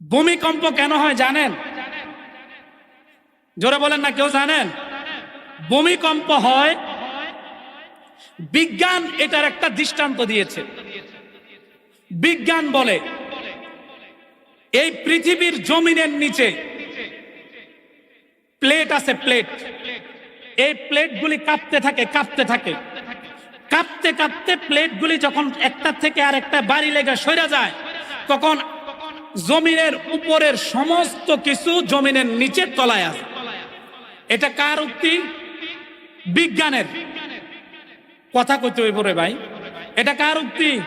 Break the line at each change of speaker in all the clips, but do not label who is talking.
ভূমিকম্প কেন হয় জানেন? জোরে বলেন না, কেউ জানেন? ভূমিকম্প হয়, বিজ্ঞান এটার একটা দৃষ্টান্ত দিয়েছে। বিজ্ঞান বলে, এই পৃথিবীর জমিনের নিচে প্লেট আছে প্লেট। এই প্লেটগুলি কাঁপতে থাকে কাঁপতে থাকে। কাঁপতে কাঁপতে প্লেটগুলি যখন একটা থেকে আর একটা বাড়ি লেগে সরে যায়, তখন জমিনের উপরের সমস্ত কিছু জমিনের নিচে তলায় আছে। এটা কার উক্তি? বিজ্ঞানের। কথা কইতে হইব রে ভাই। এটা কার উক্তি?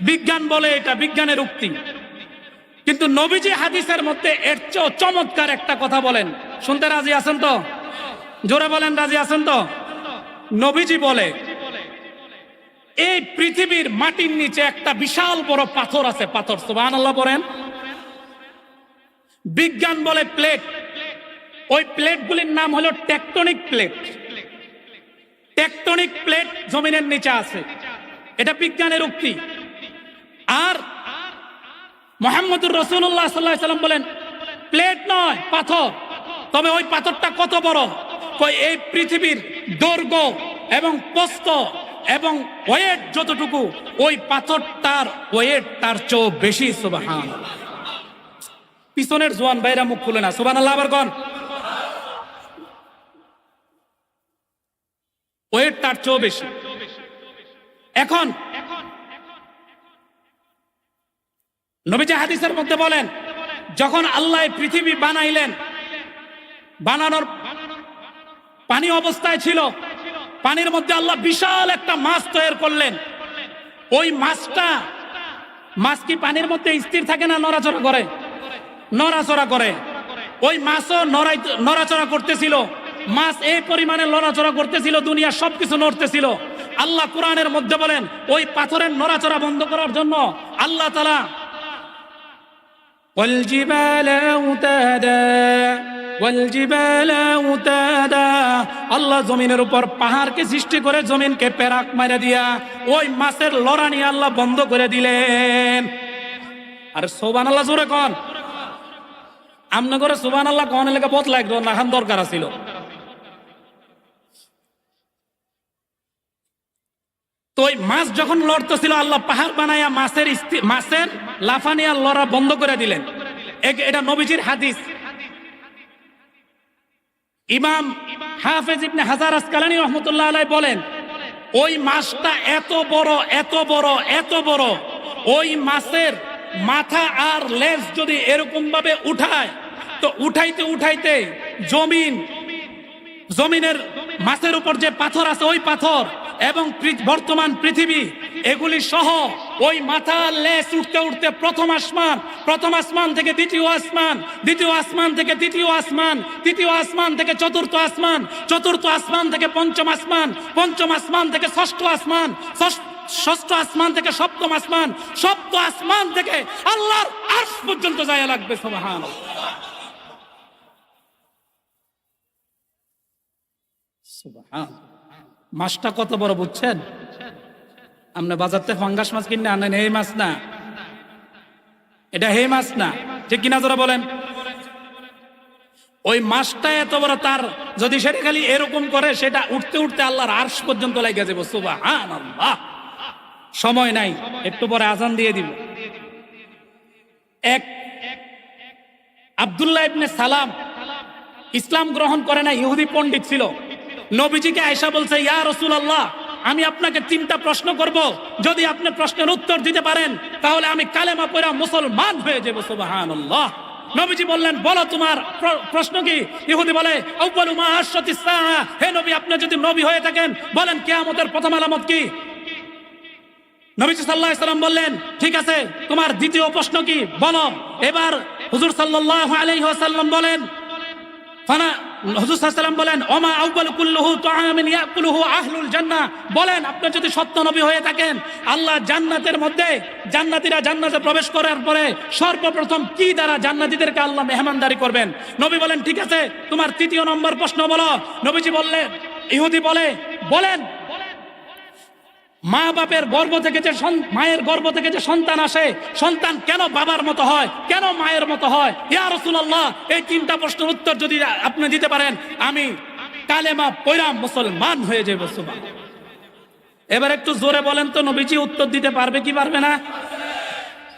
বিজ্ঞান বলে এটা বিজ্ঞানের উক্তি। কিন্তু নবীজি হাদিসের মধ্যে এর চেয়েও চমৎকার একটা কথা বলেন। শুনতে রাজি আছেন তো? জোরে বলেন, রাজি আছেন তো? নবীজি বলে, এই পৃথিবীর মাটির নিচে একটা বিশাল বড় পাথর আছে, পাথর সুবাহ আল্লাহ বলেন। বিজ্ঞান বলে প্লেট। ওই প্লেটগুলির নাম হলো টেকটনিক প্লেট। টেকটনিক প্লেট জমিনের নিচে আছে। এটা বিজ্ঞানের উক্তি। আর মোহাম্মদুর রসুল্লাহ সাল্লাহ সাল্লাম বলেন, প্লেট নয়, পাথর। তবে ওই পাথরটা কত বড়? এই পৃথিবীর দৈর্ঘ্য এবং প্রস্থ এবং ওয়েট যতটুকু, ওই পাথরটার ওয়েট তার চেয়েও বেশি সুবাহান পিছনের জোয়ান বাইরা মুখ খুলে না। সুবান আল্লাহ আবার কন। ওয়েট তার চেয়েও বেশি। এখন নবীজি হাদিসের মধ্যে বলেন, যখন আল্লাহ পৃথিবী বানাইলেন, বানানোর পানি অবস্থায় ছিল, পানির মধ্যে আল্লাহ বিশাল একটা মাছ তৈরি করলেন। ওই মাছটা, মাছ কি পানির মধ্যে স্থির থাকে না নড়াচড়া করে? নড়াচড়া করে। ওই মাছও নড়াচড়া করতেছিল। মাছ এই পরিমাণে নড়াচড়া করতেছিল দুনিয়া সবকিছু নড়তেছিল। আল্লাহ কোরআনের মধ্যে বলেন, ওই পাথরের নড়াচড়া বন্ধ করার জন্য আল্লাহ তালা আল্লাহ জমিনের উপর পাহাড়কে সৃষ্টি করে জমিনকে পেরাক মারা দিয়া ওই মাছের লড়ানি আল্লাহ বন্ধ করে দিলেন। আর সোবান আল্লাহ জোরে কন। আমনে করে সোবান আল্লাহ কন এলাকা বদলা একদম নাহান দরকার ছিল তো ওই মাছ যখন লড়তেছিল, আল্লাহ পাহাড় বানায়া মাছের মাছের লাফানিয়া লড়া বন্ধ করে দিলেন। এটা নবীজির হাদিস। ইমাম হাফেজ ইবনে হাজার আসকালানি রহমতুল্লাহ আলাই বলেন, ওই মাছটা এত বড় এত বড় এত বড়, ওই মাছের মাথা আর লেজ যদি এরকম ভাবে উঠায়, তো উঠাইতে উঠাইতে জমিন, জমিনের মাছের উপর যে পাথর আছে, ওই পাথর এবং বর্তমান পৃথিবী, এগুলি সহ ওই মাথা লেস উঠতে উঠতে প্রথম আসমান প্রথম আসমান থেকে দ্বিতীয় আসমান দ্বিতীয় আসমান থেকে তৃতীয় আসমান তৃতীয় আসমান থেকে চতুর্থ আসমান চতুর্থ আসমান থেকে পঞ্চম আসমান পঞ্চম আসমান থেকে ষষ্ঠ আসমান, ষষ্ঠ- ষষ্ঠ আসমান থেকে সপ্তম আসমান, সপ্ত আসমান থেকে আল্লাহর আর্শ পর্যন্ত যায় লাগবে সবাহান মাছটা কত বড় বুঝছেন? আপনি বাজার থেকে ফাঙ্গাস মাছ কিনে আনেন, এই মাছ না। এটা হে মাছ না। ঠিক কিনা যারা বলেন? ওই মাছটা এত বড়, তার যদি সেটা খালি এরকম করে, সেটা উঠতে উঠতে আল্লাহর আর্শ পর্যন্ত লেগে যাব সুবহান আল্লাহ সময় নাই, একটু পরে আজান দিয়ে দিব। এক, আব্দুল্লাহ ইবনে সালাম ইসলাম গ্রহণ করে না ইহুদি পণ্ডিত ছিল। নবীজিকে আয়সা বলছে, ইয়া রসুল আল্লাহ আমি আপনাকে তিনটা প্রশ্ন করব। যদি আপনি প্রশ্নের উত্তর দিতে পারেন, তাহলে আমি কালেমা পড়া মুসলমান হয়ে যাব সুবাহান নবীজি বললেন, বলো তোমার প্রশ্ন কি? ইহুদি বলে। হে নবী, আপনি যদি নবী হয়ে থাকেন, বলেন, কিয়ামতের প্রথম আলামত কি? নবীজি সাল্লাহ সাল্লাম বললেন, ঠিক আছে, তোমার দ্বিতীয় প্রশ্ন কি? বলো। এবার হুজুর সাল্লাহ আলাইহাল্লাম বলেন হুজুর বলেন বলেন, আপনি যদি সত্য নবী হয়ে থাকেন, আল্লাহ জান্নাতের মধ্যে জান্নাতীরা জান্নাতে প্রবেশ করার পরে সর্বপ্রথম কি দ্বারা জান্নাতীদেরকে আল্লাহ মেহমানদারি করবেন? নবী বলেন, ঠিক আছে, তোমার তৃতীয় নম্বর প্রশ্ন বলো। নবীজি বললেন, ইহুদি বলে, বলেন মা বাপের গর্ভ থেকে যে মায়ের গর্ভ থেকে যে সন্তান আসে, সন্তান কেন বাবার মতো হয়? কেন মায়ের মতো হয়? ইয়া রাসূলুল্লাহ, এই তিনটা প্রশ্নের উত্তর যদি আপনি দিতে পারেন, আমি কালেমা পৈরাম মুসলমান হয়ে যাব সুবহান এবার একটু জোরে বলেন তো, নবীজি উত্তর দিতে পারবে কি পারবে না?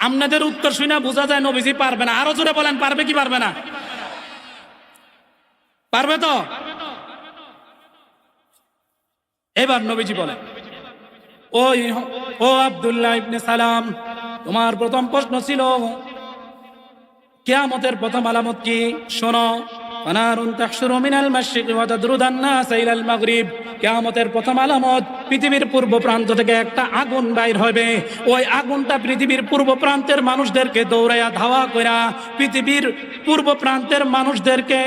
আপনাদের উত্তর শুনে বোঝা যায় নবীজি পারবে না। আরও জোরে বলেন, পারবে কি পারবে না? পারবে তো? এবার নবীজি বলেন। ওই ও আব্দুল্লাহ ইবনে সালাম, তোমার প্রথম প্রশ্ন ছিল, কিয়ামতের প্রথম আলামত কি? শোনো কিয়ামতের প্রথম আলামত পৃথিবীর পূর্ব প্রান্ত থেকে একটা আগুন বাইর হবে। ওই আগুনটা পৃথিবীর পূর্ব প্রান্তের মানুষদেরকে দৌড়াইয়া ধাওয়া কইরা পৃথিবীর পূর্ব প্রান্তের মানুষদেরকে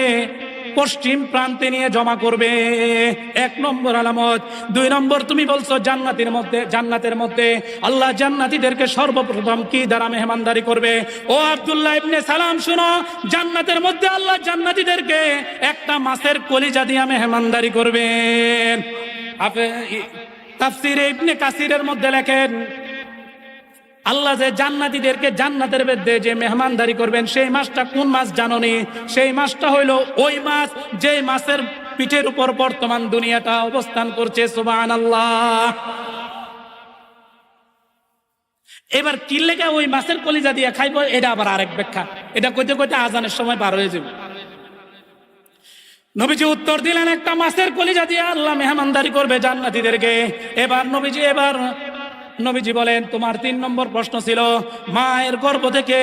পশ্চিম প্রান্তে নিয়ে জমা করবে। এক নম্বর আলামত। দুই নম্বর তুমি বলছো জান্নাতের মধ্যে জান্নাতের মধ্যে। আল্লাহ জান্নাতীদেরকে সর্বপ্রথম কি দ্বারা মেহমানদারি করবে? ও আব্দুল্লাহ ইবনে সালাম, শুনো। জান্নাতের মধ্যে আল্লাহ জান্নাতীদেরকে একটা মাছের কলিজা দিয়ে মেহমানদারি করবেন। তাফসিরে ইবনে কাসিরের মধ্যে লেখেন আল্লাহ যে জান্নাতীদেরকে জান্নাতের মধ্যে যে মেহমানদারি করবেন, সেই মাছটা কোন মাছ জাননি সেই মাছটা হইল ওই মাছ যে মাছের পিঠের উপর বর্তমান দুনিয়াটা অবস্থান করছে সুবান আল্লাহ এবার কি লেগে ওই মাছের কলিজা দিয়ে খাইবো, এটা আবার আরেক ব্যাখ্যা। এটা কইতে কইতে আজানের সময় পার হয়ে যাবে। নবীজি উত্তর দিলেন, একটা মাছের কলিজা দিয়ে আল্লাহ মেহমানদারি করবে জান্নাতীদেরকে। এবার নবীজি এবার নবীজি বলেন, তোমার তিন নম্বর প্রশ্ন ছিল, মায়ের গর্ভ থেকে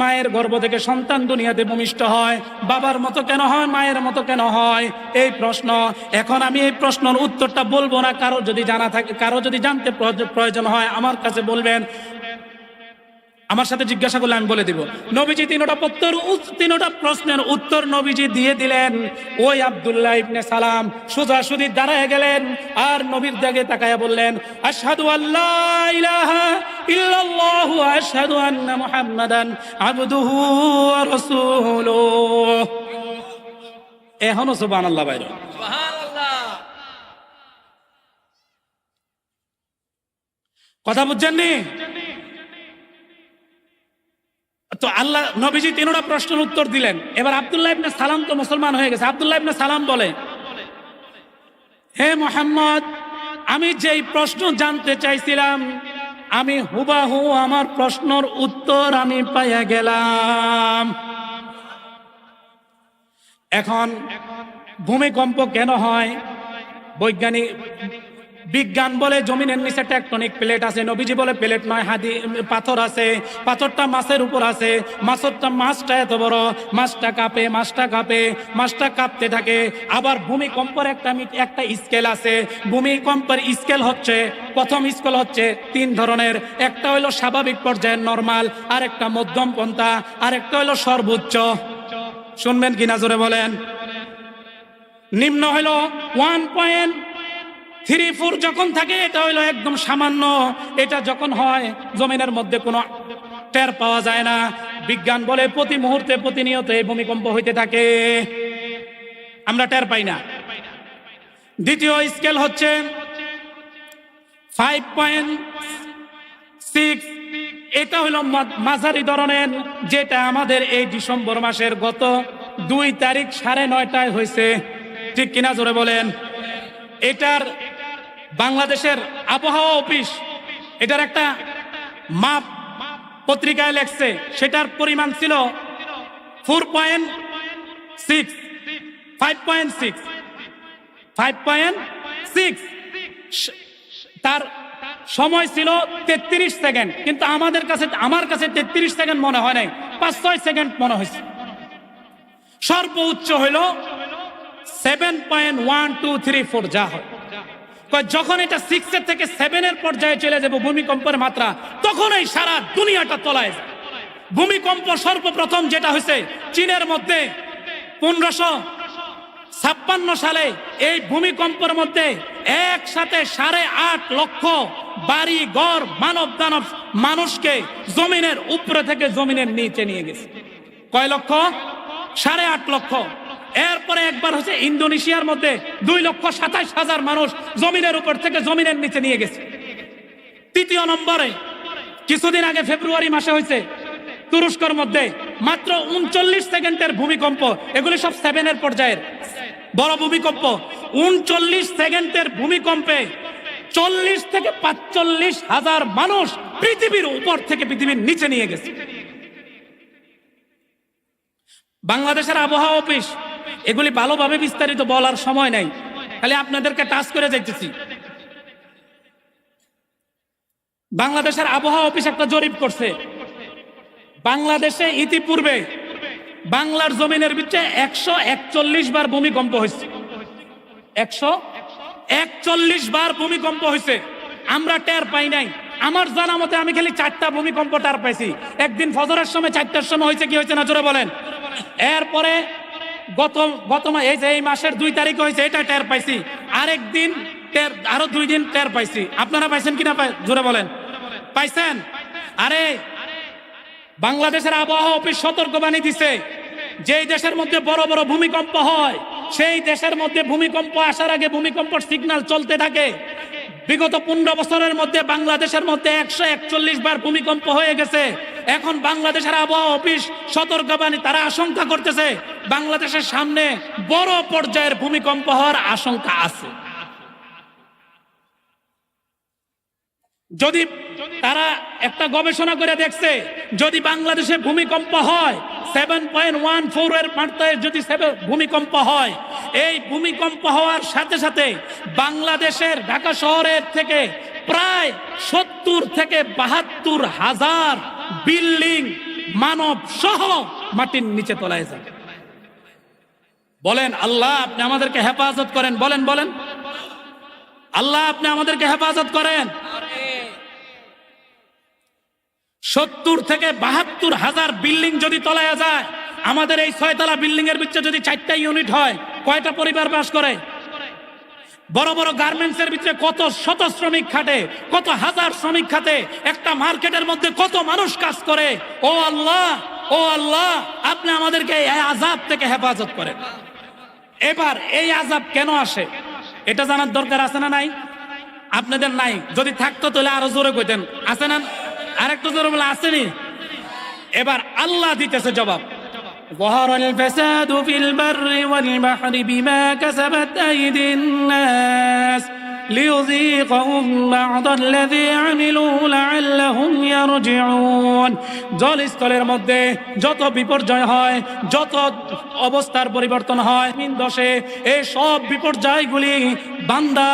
মায়ের গর্ভ থেকে সন্তান দুনিয়াতে ভূমিষ্ঠ হয়, বাবার মতো কেন হয়, মায়ের মতো কেন হয়? এই প্রশ্ন, এখন আমি এই প্রশ্নের উত্তরটা বলব না, কারও যদি জানা থাকে, কারও যদি জানতে প্রয়োজন হয়, আমার কাছে বলবেন আমার সাথে জিজ্ঞাসা করলে আমি বলে দিব। নবীজি তিনোটা উত্তর উত- তিনোটা প্রশ্নের উত্তর নবীজি দিয়ে দিলেন। ওই আব্দুল্লাহ ইবনে সালাম সোজাসুজি দাঁড়ায় গেলেন আর নবীর দিকে তাকায়া বললেন, আশহাদু আল্লাহ ইলাহা ইল্লাল্লাহু আশহাদু আন্না মুহাম্মাদান আবদুহু ওয়া রাসূলুহু। এখনও সুবহানাল্লাহ বাইরে। সুবহানাল্লাহ। কথা বুঝছেন নি? তো আল্লাহ নবীজি তিনোটা প্রশ্নের উত্তর দিলেন। এবার আব্দুল্লাহ ইবনে সালাম তো মুসলমান হয়ে গেছে। আব্দুল্লাহ ইবনে সালাম বলে, হে মোহাম্মদ, আমি যেই প্রশ্ন জানতে চাইছিলাম, আমি হুবাহু আমার প্রশ্নের উত্তর আমি পাইয়া গেলাম। এখন ভূমিকম্প কেন হয়? বৈজ্ঞানিক বিজ্ঞান বলে জমিনের নিচে টেকটনিক প্লেট আছে, নবীজি বলে প্লেট নয়, হাদি পাথর আছে, পাথরটা মাছের উপর আছে মাছটা মাছটা এত বড়, মাছটা কাঁপে মাছটা কাঁপে, মাছটা কাঁপতে থাকে, আবার ভূমিকম্পের একটা একটা স্কেল আছে, ভূমিকম্পের স্কেল হচ্ছে, প্রথম স্কেল হচ্ছে তিন ধরনের, একটা হলো স্বাভাবিক পর্যায়ের নর্মাল আর একটা মধ্যম পন্থা আর একটা হলো সর্বোচ্চ। শুনবেন কিনা জোরে বলেন? নিম্ন হলো ওয়ান পয়েন্ট থ্রি ফোর যখন থাকে, এটা হইল একদম সামান্য। এটা যখন হয়, জমিনের মধ্যে কোনো টের পাওয়া যায় না। বিজ্ঞান বলে প্রতি মুহূর্তে, প্রতিনিয়ত এই ভূমিকম্প হইতে থাকে। আমরা টের পাই না। দ্বিতীয় স্কেল হচ্ছে ফাইভ পয়েন্ট সিক্স। এটা মা- মাঝারি ধরনের, যেটা আমাদের এই ডিসেম্বর মাসের গত দুই তারিখ সাড়ে নয়টায় হয়েছে ঠিক কিনা জোরে বলেন? এটার বাংলাদেশের আবহাওয়া অফিস, এটার একটা মাপ পত্রিকায় লেখছে, সেটার পরিমাণ ছিল four point six five point six five point six তার সময় ছিল তেত্রিশ সেকেন্ড, কিন্তু আমাদের কাছে, আমার কাছে তেত্রিশ সেকেন্ড মনে হয় নাই, পাঁচ ছয় সেকেন্ড মনে হয়েছে। সর্বোচ্চ হইল seven point one two three four যা হয়। যখন এটা সিক্সের থেকে সেভেনের পর্যায়ে চলে যাব ভূমিকম্পের মাত্রা তখন এই সারা দুনিয়াটা তলায়। ভূমিকম্প সর্বপ্রথম যেটা হয়েছে, চীনের মধ্যে পনেরোশো ছাপ্পান্ন সালে এই ভূমিকম্পের মধ্যে একসাথে সাড়ে আট লক্ষ বাড়ি, ঘর, মানব দানব মানুষকে জমিনের উপরে থেকে জমিনের নিচে নিয়ে গেছে। কয় লক্ষ? সাড়ে আট লক্ষ। এরপরে একবার হচ্ছে ইন্দোনেশিয়ার মধ্যে দুই লক্ষ সাতাইশ হাজার মানুষ জমিনের উপর থেকে জমিনের নিচে নিয়ে গেছে। তৃতীয় নম্বরে, কিছুদিন আগে ফেব্রুয়ারি মাসে হয়েছে তুরস্কর মধ্যে মাত্র উনচল্লিশ সেকেন্ডের ভূমিকম্প, এগুলি সব সেভেনের পর্যায়ের। বড় ভূমিকম্প, উনচল্লিশ সেকেন্ডের ভূমিকম্পে চল্লিশ থেকে পাঁচচল্লিশ হাজার মানুষ পৃথিবীর উপর থেকে পৃথিবীর নিচে নিয়ে গেছে। বাংলাদেশের আবহাওয়া অফিস এগুলি ভালোভাবে বিস্তারিত বলার সময় নাই। খালি আপনাদেরকে টাচ করে যাইতেছি। বাংলাদেশের আবহাওয়া অফিস একটা জরিপ করছে। বাংলাদেশে ইতিপূর্বে বাংলার জমিনের ভিতরে একশো একচল্লিশ বার ভূমিকম্প হয়েছে। একশো একচল্লিশ বার ভূমিকম্প হয়েছে। আমরা টের পাই নাই। আমার জানা মতে আমি খালি চারটা ভূমিকম্প টের পাইছি। একদিন ফজরের সময়, চারটার সময় হয়েছে কি হয়েছে না, জোরে বলেন। এরপরে গত গত এই যে এই মাসের দুই তারিখ হয়েছে, এটা টের পাইছি। আরেক দিন টের, আরও দুই দিন টের পাইছি। আপনারা পাইছেন কিনা জোরে বলেন। পাইছেন? আরে, বাংলাদেশের আবহাওয়া অফিস সতর্কবাণী দিছে, যেই দেশের মধ্যে বড় বড় ভূমিকম্প হয়, সেই দেশের মধ্যে ভূমিকম্প আসার আগে ভূমিকম্পর সিগন্যাল চলতে থাকে। বিগত পনেরো বছরের মধ্যে বাংলাদেশের মধ্যে একশো একচল্লিশ বার ভূমিকম্প হয়ে গেছে। এখন বাংলাদেশের আবহাওয়া অফিস সতর্কবাণী, তারা আশঙ্কা করতেছে বাংলাদেশের সামনে বড় পর্যায়ের ভূমিকম্প হওয়ার আশঙ্কা আছে। যদি তারা একটা গবেষণা করে দেখছে, যদি বাংলাদেশে ভূমিকম্প হয় সেভেন পয়েন্ট ওয়ান ফোর এর মাত্রায় যদি ভূমিকম্প হয়, এই ভূমিকম্প হওয়ার সাথে সাথে বাংলাদেশের ঢাকা শহরের থেকে প্রায় সত্তর থেকে বাহাত্তর হাজার বিল্ডিং মানব সহ মাটির নিচে তলায় যাবে। বলেন, আল্লাহ আপনি আমাদেরকে হেফাজত করেন। বলেন বলেন। আল্লাহ আপনি আমাদেরকে হেফাজত করেন। সত্তর থেকে বাহাত্তর হাজার বিল্ডিং যদি তলায় যায়, আমাদের এই ছয়তলা বিল্ডিং এর ভিতরে যদি চারটা ইউনিট হয়, কয়টা পরিবার বাস করে? বড় বড় গার্মেন্টস এর ভিতরে কত শত শ্রমিক খাটে, কত হাজার শ্রমিক খাটে, একটা মার্কেটের মধ্যে কত মানুষ কাজ করে? ও আল্লাহ ও আল্লাহ, আপনি আমাদেরকে আজাব থেকে হেফাজত করেন। এবার এই আজাব কেন আসে এটা জানার দরকার আছে না নাই আপনাদের নাই যদি থাকতো তাহলে আরো জোরে কইতেন আছে না আরেকটু জোরে বলে আসেনি এবার আল্লাহ দিতেছে জবাব ظهر الفساد في البر والبحر بما كسبت أيدي الناس ليذيقهم بعض الذي عملوا لعلهم يرجعون জলস্থলের মধ্যে যত বিপর্যয় হয় যত অবস্থার পরিবর্তন হয় মিন দশে এই সব বিপর্যয়গুলি বান্দা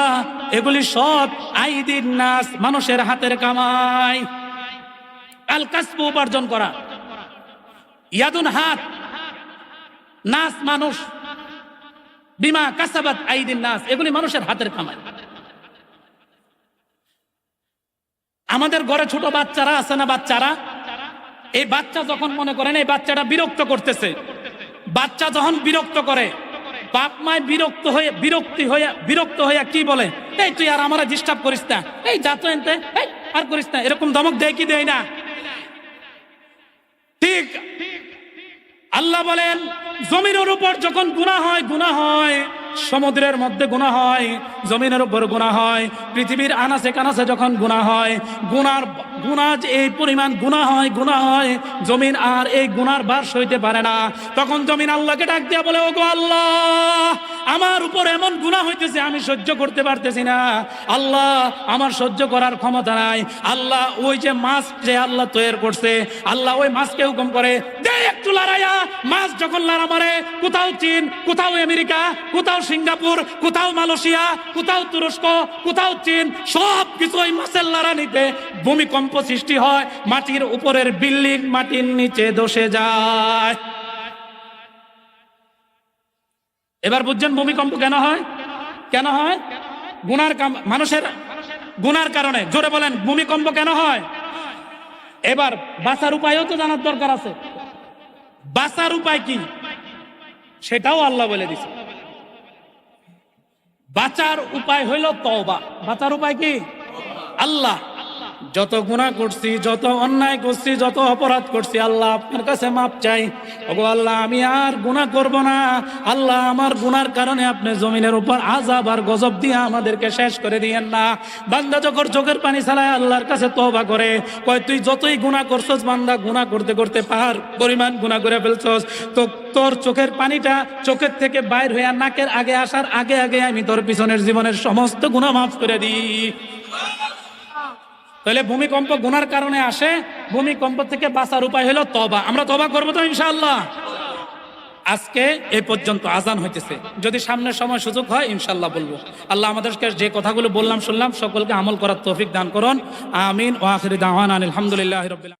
এগুলি সব আইদিন নাস মানুষের হাতের কামাই আল কাসবু উপার্জন করা ইয়াদুন হাত নাস মানুষ বিমা কাসাবাত আইদিন নাস এগুলি মানুষের হাতের কামাই আমাদের ঘরে ছোট বাচ্চারা আছে না বাচ্চারা? এই বাচ্চা যখন মনে করেন এই বাচ্চাটা বিরক্ত করতেছে। বাচ্চা যখন বিরক্ত করে বাপ মায় বিরক্ত হয়ে বিরক্তি হয়ে বিরক্ত হইয়া কি বলে? এই তুই আর আমার ডিস্টার্ব করিস না। এই যা তো এনতে এই, আর করিস না। এরকম ধমক দেয় কি দেয় না? ঠিক। আল্লাহ বলেন জমিনের উপর যখন গুণা হয় গুণা হয়। সমুদ্রের মধ্যে গুণা হয়, জমিনের উপর গুণা হয়, পৃথিবীর আনাসে কানাচে যখন গুণা হয় গুণার গুণা যে এই পরিমাণ গুণা হয় গুণা হয়, জমিন আর এই গুণার বার সইতে পারে না। তখন জমিন আল্লাহকে ডাক দিয়া বলে, ওগো আল্লাহ আমার উপর এমন গুণা হইতেছে, আমি সহ্য করতে পারতেছি না। আল্লাহ আমার সহ্য করার ক্ষমতা নাই। আল্লাহ ওই যে মাছ যে আল্লাহ তৈরি করছে, আল্লাহ ওই মাছকে হুকুম করে, দে একটু লড়াইয়া। মাছ যখন লড়া মারে, কোথাও চীন, কোথাও আমেরিকা, কোথাও সিঙ্গাপুর, কোথাও মালয়েশিয়া, কোথাও তুরস্ক, কোথাও চীন সব কিছু ওই মাছের লড়া নিতে ভূমিকম্প সৃষ্টি হয়, মাটির উপরের বিল্ডিং মাটির নিচে দোষে যায়। এবার বুঝছেন ভূমিকম্প কেন হয়? কেন হয়? গুনার মানুষের গুনার কারণে। জোরে বলেন, ভূমিকম্প কেন হয়? এবার বাঁচার উপায়ও তো জানার দরকার আছে। বাঁচার উপায় কি? সেটাও আল্লাহ বলে দিছে। বাঁচার উপায় হইল তওবা। বাঁচার উপায় কি? আল্লাহ। যত গুনাহ করছি, যত অন্যায় করছি, যত অপরাধ করছি, আল্লাহ আপনার কাছে মাপ চাই। ওগো আল্লাহ, আমি আর গুনাহ করব না। আল্লাহ আমার গুনার কারণে আপনি জমিনের উপর আজাব আর গজব দিয়ে আমাদেরকে শেষ করে দিয়েন না। বান্দা যখন চোখের পানি ছাড়ায় আল্লাহর কাছে তওবা করে, কয়, তুই যতই গুনাহ করছস, বান্দা গুনাহ করতে করতে পাহাড়, পরিমাণ গুনাহ করে ফেলছস। তো তোর চোখের পানিটা চোখের থেকে বাইর হয়ে নাকের আগে আসার আগে আগে আমি তোর পিছনের জীবনের সমস্ত গুনাহ মাফ করে দিই। তাহলে ভূমিকম্প গুনার কারণে আসে, ভূমিকম্প থেকে বাঁচার উপায় হলো তবা আমরা তবা করব তো ইনশাল্লাহ আজকে এ পর্যন্ত আজান হইতেছে। যদি সামনের সময় সুযোগ হয় ইনশাল্লাহ বলব। আল্লাহ আমাদেরকে যে কথাগুলো বললাম, শুনলাম, সকলকে আমল করার তৌফিক দান করুন। আমিন। ওয়াখির দাওয়ান আলহামদুলিল্লাহ রবিল্লা